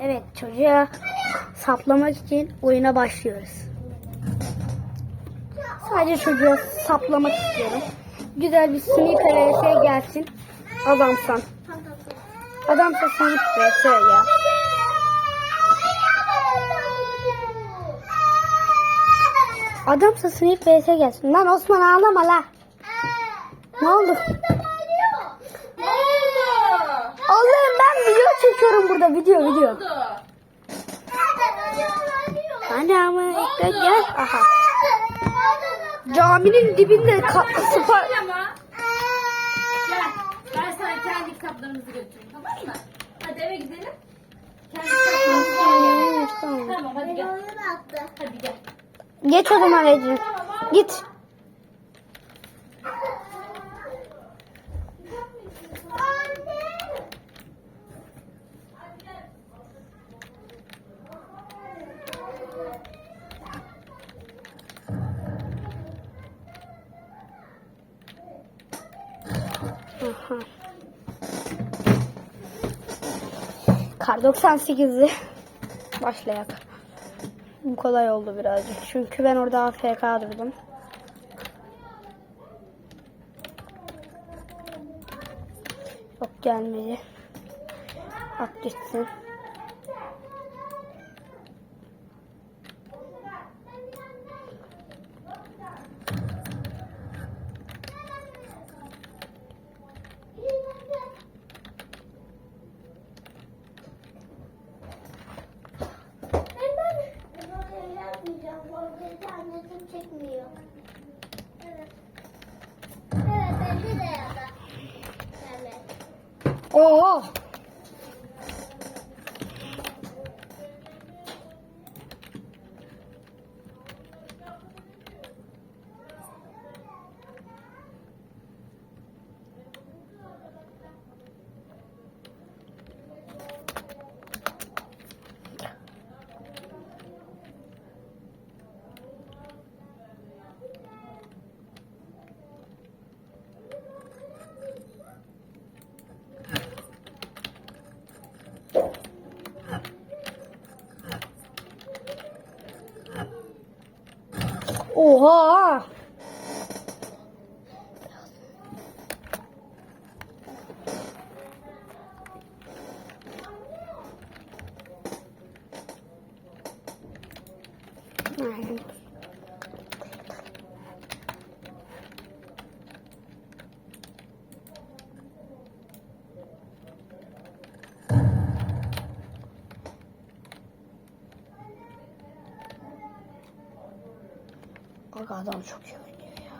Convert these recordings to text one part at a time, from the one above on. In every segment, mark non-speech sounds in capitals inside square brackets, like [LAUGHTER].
Evet çocuğa saplamak için oyuna başlıyoruz. Sadece çocuğa saplamak istiyorum. Güzel bir sniper vs gelsin. Adamsan. Adamsa sniper vs ya. Adamsa vs gelsin. Lan Osman ağlama la. Ne oldu? Ne oldu? Allah'ım ben video çekiyorum burada video video. Hani ama ekran gel. Aha. Caminin dibinde ka- spor. Ama. Gel. Ben sana kendi kitaplarımızı götüreyim tamam mı? Hadi eve gidelim. Kendi kitaplarımızı götürelim. Tamam hadi gel. Hadi gel. Geç o zaman Ecrin. Git. Aha. Kar 98'i başlayak. Bu kolay oldu birazcık. Çünkü ben orada AFK durdum. Yok gelmedi. At gitsin. Oha. Aynen. Bak adam çok iyi oynuyor ya.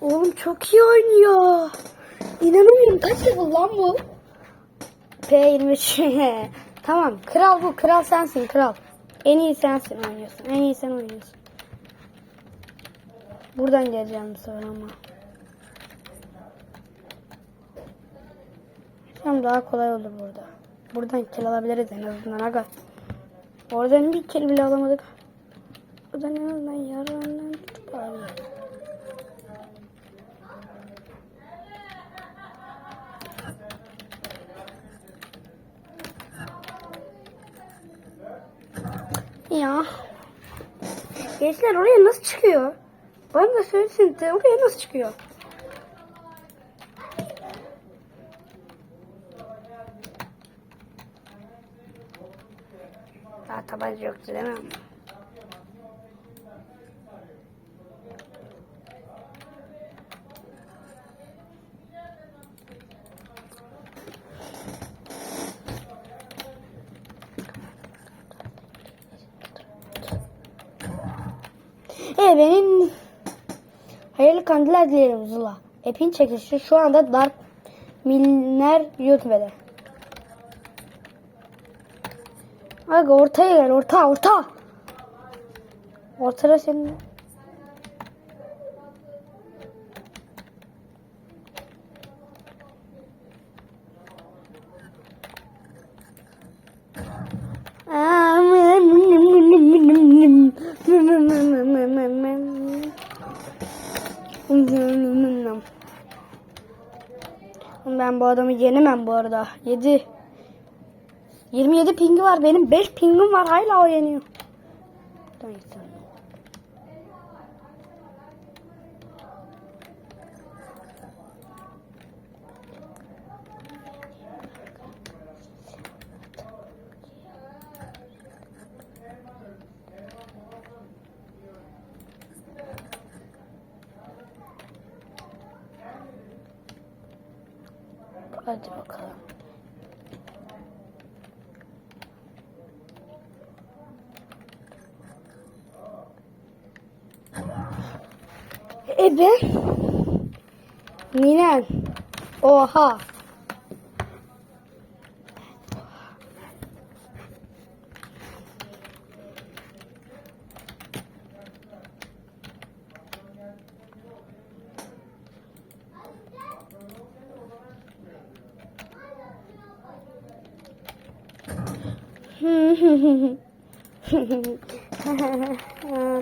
Oğlum çok iyi oynuyor. İnanamıyorum kaç level lan bu? P23. [LAUGHS] tamam kral bu kral sensin kral. En iyi sensin oynuyorsun. En iyi sen oynuyorsun. Buradan geleceğim bu ama. Hem daha kolay olur burada. Buradan kill alabiliriz en azından aga. Oradan bir kill bile alamadık. Buradan en azından yarından tutup alabiliriz. Ya. Gençler oraya nasıl çıkıyor? Bana da söylesin oraya nasıl çıkıyor? Daha tabanca yoktu değil mi? Evet benim hayırlı kandiller dilerim Zula. Epin çekilişi şu anda Dark Milner YouTube'da. Aga ortaya gel orta orta. Ortada senin. Ben bu adamı yenemem bu arada. Yedi. 27 pingi var. Benim 5 pingim var. Hala o yeniyor. Hadi bakalım. Ebe. Minen. Oha. Bu [LAUGHS] [LAUGHS]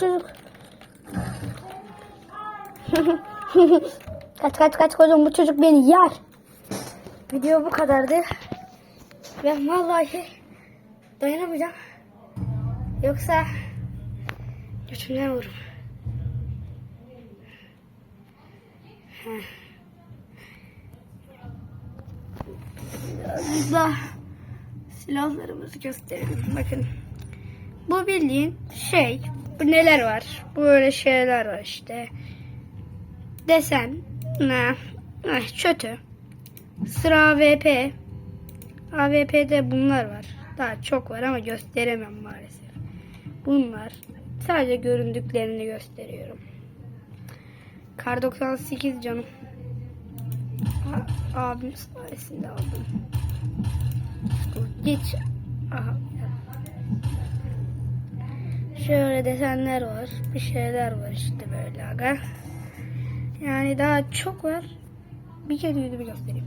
çocuk. [LAUGHS] kaç kaç kaç kocam bu çocuk beni yer. Video bu kadardı. Ben vallahi dayanamayacağım. Yoksa götümden vururum. Biraz silahlarımızı gösterelim. Bakın. Bu bildiğin şey. Bu neler var? Böyle şeyler var işte. Desen. Ne? Eh, kötü. Sıra AVP. AVP'de bunlar var. Daha çok var ama gösteremem maalesef. Bunlar. Sadece göründüklerini gösteriyorum. Kar 98 canım. A- abim sayesinde aldım. Geç. Aha. Şöyle desenler var. Bir şeyler var işte böyle aga. Yani daha çok var. Bir kere yüzümü göstereyim.